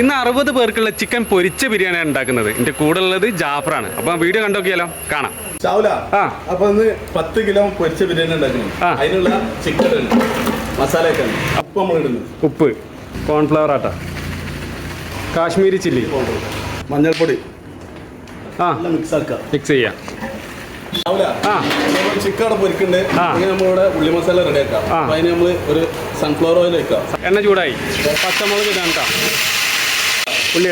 ഇന്ന് അറുപത് പേർക്കുള്ള ചിക്കൻ പൊരിച്ച ബിരിയാണിയാണ് ഉണ്ടാക്കുന്നത്. എന്റെ കൂടെ ഉള്ളത് ജാഫറാണ്. അപ്പൊ വീഡിയോ കണ്ടോക്കിയാലോ കാണാം. ചാവല ആ. അപ്പൊ ഇന്ന് പത്ത് കിലോ പൊരിച്ച ബിരിയാണി അതിനുള്ള ചിക്കൻ ഉപ്പ് നമ്മൾ ഇടുന്നു. ഉപ്പ്. കോൺഫ്ലവർ ആട്ട. കാശ്മീരി ചില്ലി. മഞ്ഞൾപ്പൊടി. ആ. മിക്സ് ആക്കുക. മിക്സ് ചെയ്യാം. നമ്മൾ ചിക്കൻ അവിടെ പൊരിക്കണ്ട്. ആ. അങ്ങനെ നമ്മളിവിടെ ഉള്ളി മസാല റെഡി ആക്കാം അതിന് നമ്മൾ ഒരു സൺഫ്ലവർ ഓയിൽ വെക്കാം എണ്ണ ചൂടായി. പച്ചമുളക് ഇടാൻ കേട്ടോ ഉള്ളി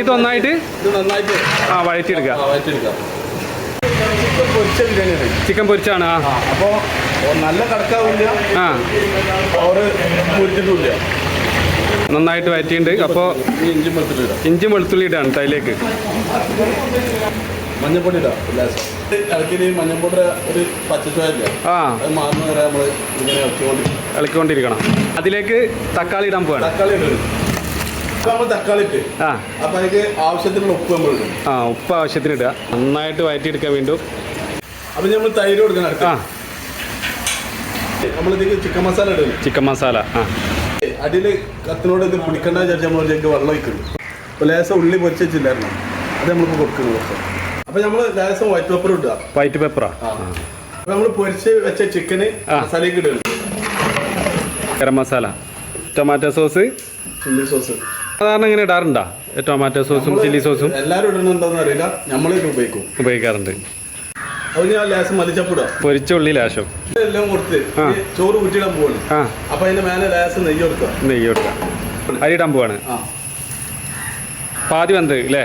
ഇത് നന്നായിട്ട്? ആ വഴറ്റിയെടുക്കുക. ചിക്കൻ പൊരിച്ചാണ് ആ. അപ്പോൾ നല്ല കടക്കാവില്ല. ആ. പൊരിച്ചിട്ടില്ല നന്നായിട്ട് വഴറ്റിയിട്ടുണ്ട്. അപ്പോൾ ഇഞ്ചും ഇഞ്ചി തൈലേക്ക് വെളുത്തുള്ളി ഇടാണ് കേട്ടോ അതിലേക്ക് മഞ്ഞപ്പൊടി ഇടാം ലേശം. ഇളക്കിന് മഞ്ഞപ്പൊടി ഒരു പച്ചച്ചോയല്ല ആ. അത് മാറുന്ന വരെ നമ്മൾ ഇങ്ങനെ ഇളക്കിക്കൊണ്ട് ഇളക്കിക്കൊണ്ടിരിക്കണം. അതിലേക്ക് തക്കാളി ഇടാൻ പോവാണ്. തക്കാളി ഇടും നമ്മൾ തക്കാളി ഇട്ട് ആ. അപ്പൊ അതിക്ക് ആവശ്യത്തിനുള്ള ഉപ്പ് നമ്മൾ ഇടും. ആ ഉപ്പ് ആവശ്യത്തിന് ഇടുക. നന്നായിട്ട് വയറ്റിയെടുക്കാൻ വീണ്ടും. അപ്പൊ നമ്മൾ തൈര് കൊടുക്കണം അടുത്ത്. ആ. നമ്മൾ ഇതിക്ക് ചിക്കൻ മസാല ഇടുന്നു ചിക്കൻ മസാല ആ. അതിൽ കത്തിനോട് ഇത് പിടിക്കണ്ട വിചാരിച്ച് നമ്മൾ വെള്ളം ഒഴിക്കുന്നു അപ്പൊ ലേസം ഉള്ളി പൊരിച്ചില്ലായിരുന്നു അത് നമ്മളിപ്പോൾ കൊടുക്കുന്നു കുറച്ച് അപ്പൊ നമ്മൾ ലേശം വൈറ്റ് പേപ്പർ ഇടുക. വൈറ്റ് പേപ്പറാ അപ്പൊ നമ്മൾ പൊരിച്ച് വെച്ച ചിക്കന്. മസാലയ്ക്ക് ഇടുന്നു garam masala. Tomato sauce chilli sauce സാധാരണ ഇങ്ങനെ ഇടാറുണ്ടോ? ടൊമാറ്റോ സോസും ചില്ലി സോസും എല്ലാവരും ഇടുന്നുണ്ടോന്ന് അറിയില്ല. നമ്മളിത് ഉപയോഗിക്കും. ഉപയോഗിക്കാറുണ്ട്. അപ്പൊ ഞാൻ ലേശം മല്ലിച്ചപ്പിടുക പൊരിച്ച ഉള്ളി ലാശം. എല്ലാം കൊടുത്ത് ചോറ് കുറ്റിയിടാൻ പോവാണ്. ആ. അപ്പൊ അതിന്റെ മേലെ ലേശം നെയ്യ് കൊടുക്കുക. നെയ്യ് കൊടുക്കാം അരി ഇടാൻ പോവാണ്. പാതി വന്നത് അല്ലേ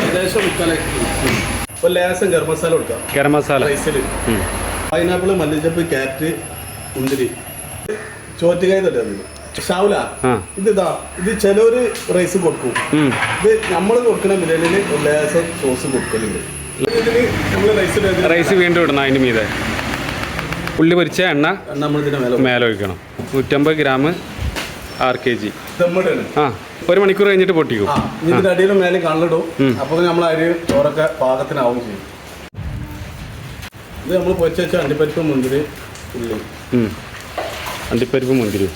ഏകദേശം മുക്കാലായി. അപ്പൊ ലേശം ഗരം മസാല കൊടുക്കാം. ഗരം മസാല. റൈസിൽ പൈനാപ്പിൾ മല്ലിച്ചപ്പ് ക്യാരറ്റ് മുന്തിരി. ചോറ്റുകായ തട്ടാ ഷാവുല ഇത് ഇതാ ഇത് ചിലവര് റൈസ് കൊടുക്കും. ഇത് നമ്മൾ കൊടുക്കുന്ന ബിരിയാണിയിൽ ലേശം സോസ് കൊടുക്കലുണ്ട്. ഇതിന് നമ്മൾ റൈസ് റൈസ് വീണ്ടും ഇടണം അതിന് മീതെ. ഉള്ളി പൊരിച്ച എണ്ണ നമ്മൾ ഇതിന്റെ മേലെ മേലെ ഒഴിക്കണം നൂറ്റമ്പത് ഗ്രാം ആർ കെ ജി. ദമ്മിടാണ് ആ ഒരു മണിക്കൂർ കഴിഞ്ഞിട്ട് പൊട്ടിക്കും. ആ ഇതിന്റെ അടിയിലും മേലെ കള്ളിടും. ഉം. അപ്പൊ നമ്മൾ അരി ചോറൊക്കെ പാകത്തിനാവും ചെയ്യും. ഇത് നമ്മൾ പൊരിച്ച വെച്ച അണ്ടിപ്പരിപ്പ് മുന്തിരി ഉള്ളി. അണ്ടിപ്പരിപ്പ് മുന്തിരി.